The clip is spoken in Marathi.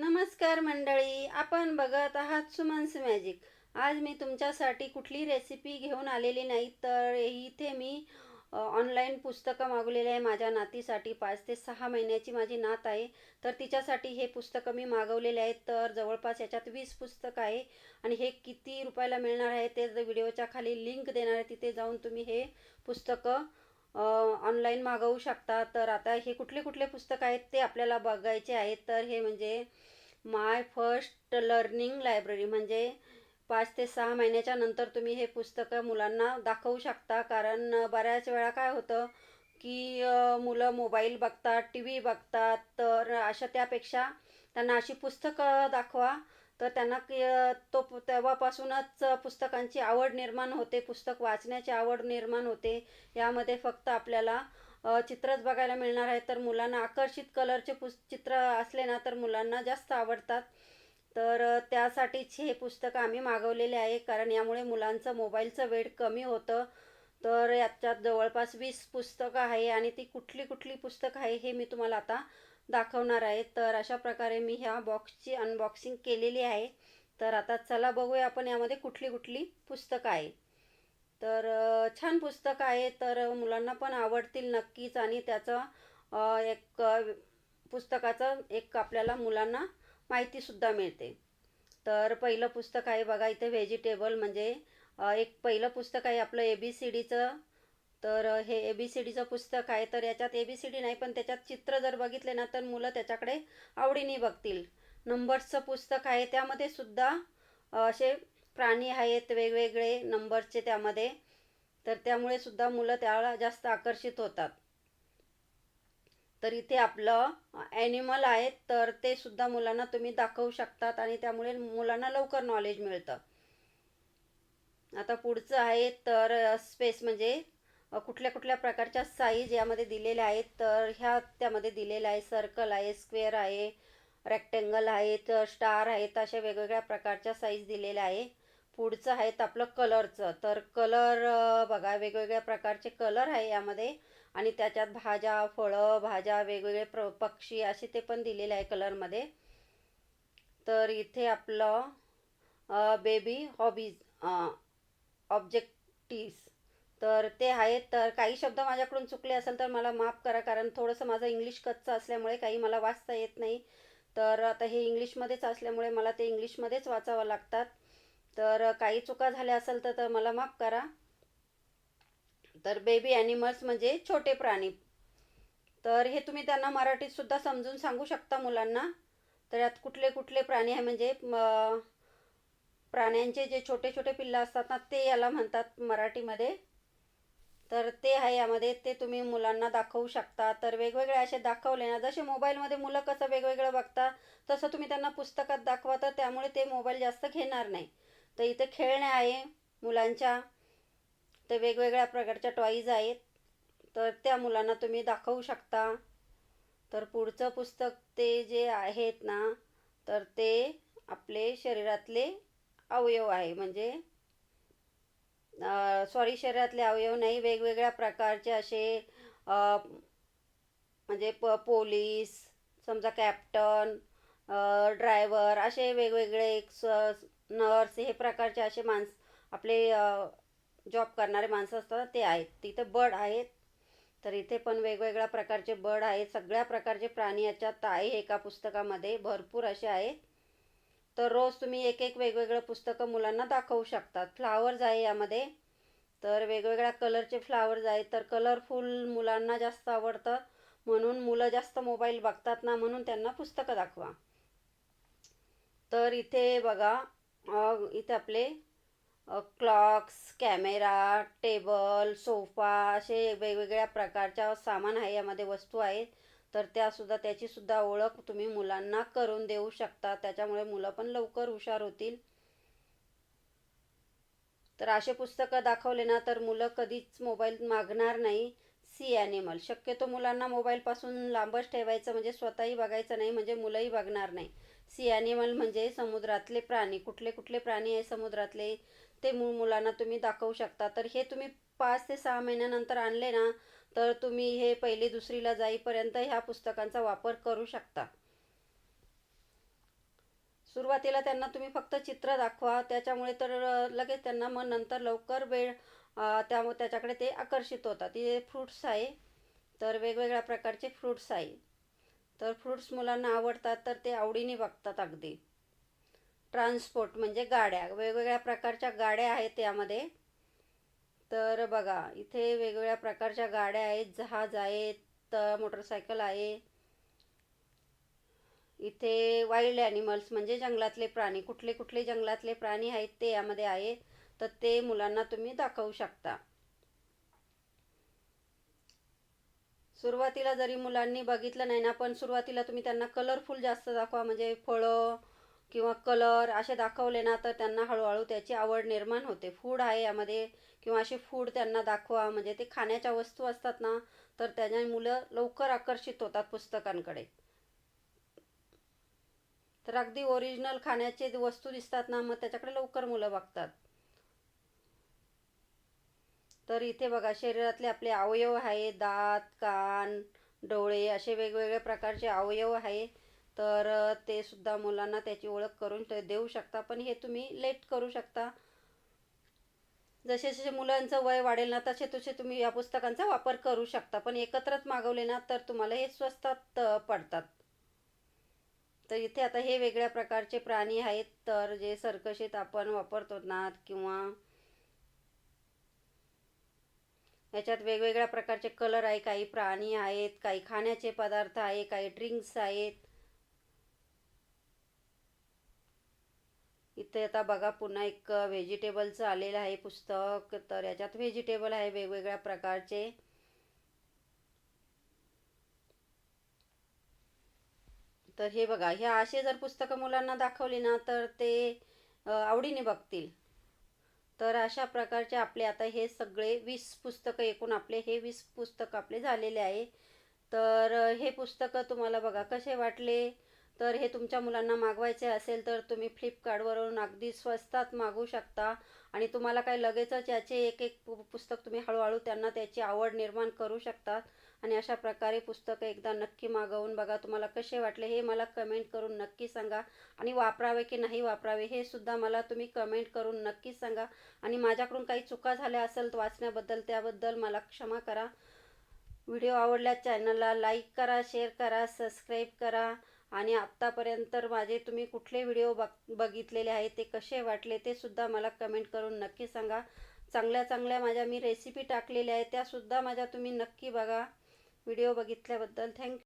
नमस्कार मंडळी आपण बघत आहात सुमन्स मॅजिक. आज मी तुमच्यासाठी कुठली रेसिपी घेऊन आलेली नाही तर इथे मी ऑनलाईन पुस्तकं मागवलेली आहे. माझ्या नातीसाठी पाच ते सहा महिन्याची माझी नात आहे. तर तिच्यासाठी हे पुस्तकं मी मागवलेले आहेत. तर जवळपास याच्यात वीस पुस्तकं आहे. आणि हे किती रुपयाला मिळणार आहे ते व्हिडिओच्या खाली लिंक देणार आहे तिथे जाऊन तुम्ही हे पुस्तकं ऑनलाईन मागवू शकता. तर आता हे कुठले कुठले पुस्तक आहेत ते आपल्याला बघायचे आहेत. तर हे म्हणजे माय फर्स्ट लर्निंग लायब्ररी म्हणजे पाच ते सहा महिन्याच्या नंतर तुम्ही हे पुस्तकं मुलांना दाखवू शकता. कारण बऱ्याच वेळा काय होतं की मुलं मोबाईल बघतात टी व्ही बघतात. तर अशा त्यापेक्षा त्यांना अशी पुस्तकं दाखवा. तर त्यांना की तो तेव्हापासूनच पुस्तकांची आवड निर्माण होते पुस्तक वाचण्याची आवड निर्माण होते. यामध्ये फक्त आपल्याला चित्रच बघायला मिळणार आहे तर मुलांना आकर्षित कलरचे पुस् चित्र असले ना तर मुलांना जास्त आवडतात. तर त्यासाठीच हे पुस्तकं आम्ही मागवलेले आहे कारण यामुळे मुलांचं मोबाईलचं वेळ कमी होतं. तर याच्यात जवळपास वीस पुस्तकं आहे आणि ती कुठली कुठली पुस्तकं आहे हे मी तुम्हाला आता दाखवणार आहे. तर अशा प्रकारे मी ह्या बॉक्सची अनबॉक्सिंग केलेली आहे. तर आता चला बघूया आपण यामध्ये कुठली कुठली पुस्तकं आहे. तर छान पुस्तक आहे. तर मुलांना पण आवडतील नक्कीच. आणि त्याचं एक पुस्तकाचं एक आपल्याला मुलांना माहितीसुद्धा मिळते. तर पहिलं पुस्तक आहे बघा इथे व्हेजिटेबल म्हणजे एक पहिलं पुस्तक आहे आपलं ए बी सी डीचं तर हे ए बी सी डीचं पुस्तक आहे तर याच्यात ए बी सी डी नाही पण त्याच्यात चित्र जर बघितले ना तर मुलं त्याच्याकडे आवडीने बघतील. नंबर्सचं पुस्तक आहे त्यामध्ये सुद्धा असे प्राणी आहेत वेगवेगळे नंबरचे त्यामध्ये. तर त्यामुळे सुद्धा मुलं त्याला जास्त आकर्षित होतात. तर इथे आपलं ॲनिमल आहे तर ते सुद्धा मुलांना तुम्ही दाखवू शकतात आणि त्यामुळे मुलांना लवकर नॉलेज मिळतं. आता पुढचं आहे तर स्पेस म्हणजे कुठल्या कुठल्या प्रकारच्या साईज यामध्ये दिलेल्या आहेत तर ह्या त्यामध्ये दिलेल्या आहे सर्कल आहे स्क्वेअर आहे रेक्टेंगल आहेत स्टार आहेत अशा वेगवेगळ्या प्रकारच्या साईज दिलेल्या आहे. पुढचं आहेत आपलं कलरचं तर कलर बघा वेगवेगळ्या प्रकारचे कलर आहे यामध्ये. आणि त्याच्यात भाज्या फळं भाज्या वेगवेगळे प्र पक्षी असे ते पण दिलेले आहे कलरमध्ये तर इथे आपलं बेबी हॉबीज ऑब्जेक्टिव्स तर ते आहेत. तर काही शब्द माझ्याकडून चुकले असेल तर मला माफ करा कारण थोडंसं माझं इंग्लिश कच्चं असल्यामुळे काही मला वाचता येत नाही. तर आता हे इंग्लिशमध्येच असल्यामुळे मला ते इंग्लिशमध्येच वाचावं लागतात. तर काही चुका झाल्या असेल तर मला माफ करा. तर बेबी ॲनिमल्स म्हणजे छोटे प्राणी. तर हे तुम्ही त्यांना मराठीतसुद्धा समजून सांगू शकता मुलांना. तर यात कुठले कुठले प्राणी आहे म्हणजे प्राण्यांचे जे छोटे छोटे पिल्लं असतात ना ते याला म्हणतात मराठीमध्ये. तर ते आहे यामध्ये. ते तुम्ही मुलांना दाखवू शकता. तर वेगवेगळे असे दाखवले ना जसे मोबाईलमध्ये मुलं कसं वेगवेगळं बघता तसं तुम्ही त्यांना पुस्तकात दाखवा. तर त्यामुळे ते मोबाईल जास्त घेणार नाही. तर इथे खेळणे आहे मुलांच्या. ते वेगवेगळ्या प्रकारच्या टॉईज आहेत. तर त्या मुलांना तुम्ही दाखवू शकता. तर पुढचं पुस्तक ते जे आहेत ना तर ते आपले शरीरातले अवयव आहे. म्हणजे सॉरी शरीरातले अवयव नाही वेगवेगळ्या प्रकारचे असे म्हणजे प पोलीस समजा कॅप्टन ड्रायव्हर असे वेगवेगळे एक स नर्स हे प्रकारचे असे माणस आपले जॉब करणारे माणसं असतात ते आहेत. तिथं बर्ड आहेत. तर इथे पण वेगवेगळ्या प्रकारचे बर्ड आहेत. सगळ्या प्रकारचे प्राणी याच्यात आहे एका पुस्तकामध्ये. भरपूर असे आहेत. तर रोज तुम्ही एक एक वेगवेगळं पुस्तकं मुलांना दाखवू शकतात. फ्लावर्स आहे यामध्ये. तर वेगवेगळ्या कलरचे फ्लावर्स आहेत. तर कलरफुल मुलांना जास्त आवडतं. म्हणून मुलं जास्त मोबाईल बघतात ना म्हणून त्यांना पुस्तकं दाखवा. तर इथे बघा इथे आपले क्लॉक्स कॅमेरा टेबल सोफा असे वेगवेगळ्या प्रकारच्या सामान आहे यामध्ये वस्तू आहेत. तर त्यासुद्धा त्याचीसुद्धा ओळख तुम्ही मुलांना करून देऊ शकता. त्याच्यामुळे मुलं पण लवकर हुशार होतील. तर असे पुस्तकं दाखवले ना तर मुलं कधीच मोबाईल मागणार नाही. सी ॲनिमल शक्यतो मुलांना मोबाईलपासून लांबच ठेवायचं म्हणजे स्वतःही बघायचं नाही म्हणजे मुलंही बघणार नाही. सी ॲनिमल म्हणजे समुद्रातले प्राणी. कुठले कुठले प्राणी आहे समुद्रातले ते मु मुलांना तुम्ही दाखवू शकता. तर हे तुम्ही पाच ते सहा महिन्यानंतर आणले ना तर तुम्ही हे पहिली दुसरीला जाईपर्यंत ह्या पुस्तकांचा वापर करू शकता. सुरुवातीला त्यांना तुम्ही फक्त चित्र दाखवा त्याच्यामुळे तर लगेच त्यांना मग नंतर लवकर वेळ त्यामुळे त्याच्याकडे ते आकर्षित होतात. हे फ्रूट्स आहे तर वेगवेगळ्या प्रकारचे फ्रूट्स आहे. तर फ्रूट्स मुलांना आवडतात तर ते आवडीने बघतात अगदी. ट्रान्सपोर्ट म्हणजे गाड्या वेगवेगळ्या प्रकारच्या गाड्या आहेत त्यामध्ये. तर बघा इथे वेगवेगळ्या प्रकारच्या गाड्या आहेत जहाज आहेत मोटरसायकल आहे. इथे वाईल्ड ॲनिमल्स म्हणजे जंगलातले प्राणी कुठले कुठले जंगलातले प्राणी आहेत ते यामध्ये आहे. तर ते मुलांना तुम्ही दाखवू शकता. सुरुवातीला जरी मुलांनी बघितलं नाही ना पण सुरुवातीला तुम्ही त्यांना कलरफुल जास्त दाखवा म्हणजे फळं किंवा कलर असे दाखवले ना तर त्यांना हळूहळू त्याची आवड निर्माण होते. फूड आहे यामध्ये किंवा असे फूड त्यांना दाखवा म्हणजे ते खाण्याच्या वस्तू असतात ना तर त्याने मुलं लवकर आकर्षित होतात पुस्तकांकडे. तर अगदी ओरिजिनल खाण्याचे वस्तू दिसतात ना मग त्याच्याकडे लवकर मुलं बघतात. तर इथे बघा शरीरातले आपले अवयव आहे दात कान डोळे असे वेगवेगळ्या प्रकारचे अवयव आहे. तर ते सुद्धा मुलांना त्याची ओळख करून देऊ शकता. पण हे तुम्ही लेट करू शकता. जसे जसे मुलांचं वय वाढेल ना तसे तसे तुम्ही या पुस्तकांचा वापर करू शकता. पण एकत्रच मागवले ना तर तुम्हाला हे स्वस्तात पडतात. तर इथे आता हे वेगळ्या प्रकारचे प्राणी आहेत. तर जे सर्कशीत आपण वापरतो ना किंवा याच्यात वेगवेगळ्या प्रकारचे कलर आहे. काही प्राणी आहेत काही खाण्याचे पदार्थ आहे काही ड्रिंक्स आहेत. इथे आता बघा पुन्हा एक व्हेजिटेबलचं आलेलं आहे पुस्तक. तर याच्यात व्हेजिटेबल आहे वेगवेगळ्या प्रकारचे. तर हे बघा हे असे जर पुस्तकं मुलांना दाखवली ना तर ते आवडीने बघतील. तर अशा प्रकारचे आपले आता हे सगळे वीस पुस्तकं एकूण आपले हे वीस पुस्तकं आपले झालेले आहे. तर हे पुस्तकं तुम्हाला बघा कसे वाटले? तर हे तुमच्या मुलांना मागवायचे असेल तर तुम्ही फ्लिपकार्टवरून अगदी स्वस्तात मागवू शकता. आणि तुम्हाला काही लगेचच याचे एक एक पु पुस्तक तुम्ही हळूहळू त्यांना त्याची आवड निर्माण करू शकतात आणि अशा प्रकारे पुस्तकं एकदा नक्की मागवून बघा. तुम्हाला कसे वाटले हे मला कमेंट करून नक्की सांगा. आणि वापरावे की नाही वापरावे हे सुद्धा मला तुम्ही कमेंट करून नक्की सांगा. आणि माझ्याकडून काही चुका झाल्या असेल वाचण्याबद्दल त्याबद्दल मला क्षमा करा. व्हिडिओ आवडल्यास चॅनलला लाईक करा शेअर करा सबस्क्राईब करा. आणि आत्तापर्यंत तर माझे तुम्ही कुठले व्हिडिओ बघ बघितलेले आहे ते कसे वाटले ते सुद्धा मला कमेंट करून नक्की सांगा. चांगल्या चांगल्या माझ्या मी रेसिपी टाकलेल्या आहेत त्यासुद्धा माझ्या तुम्ही नक्की बघा. Video बघितल्याबद्दल thank you